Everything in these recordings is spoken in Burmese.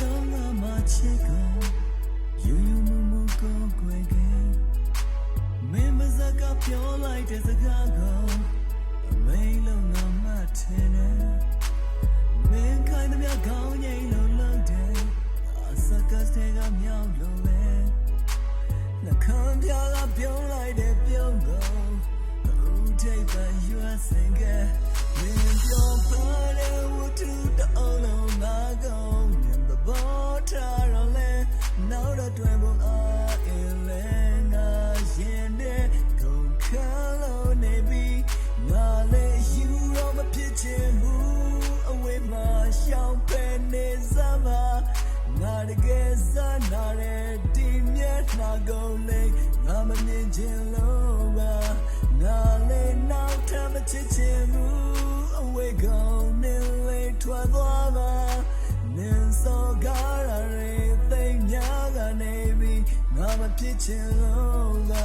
တော့ငါမချစ်ကောယူယူမမကောကွယ်ကဲမင်းမစကားပြောလိုက်တဲ့စကား တကယ်စမ်းနာတဲ့ဒီမျက်နှာကုန်လေးငါမမြင်ချင်လို့ပါငါလည်းနောက်ထပ်မချစ်ချင်ဘူးအဝေးကုန်နေလေးထွက်သွားပါနင်းစောကားရတဲ့သိညာကနေပြီးငါမဖြစ်ချင်လို့ပါ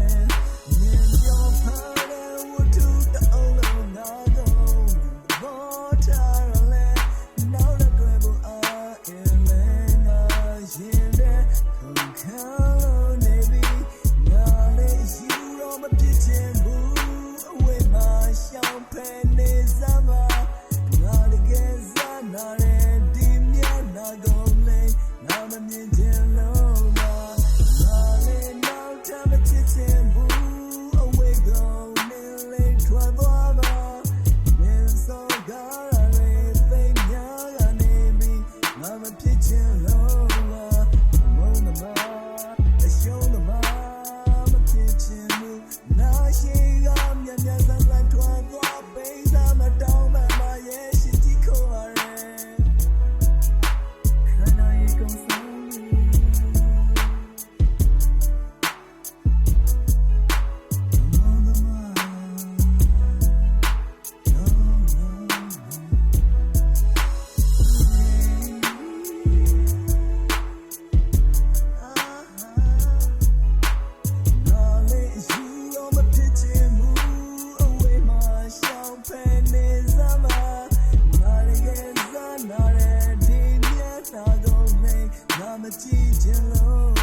alone.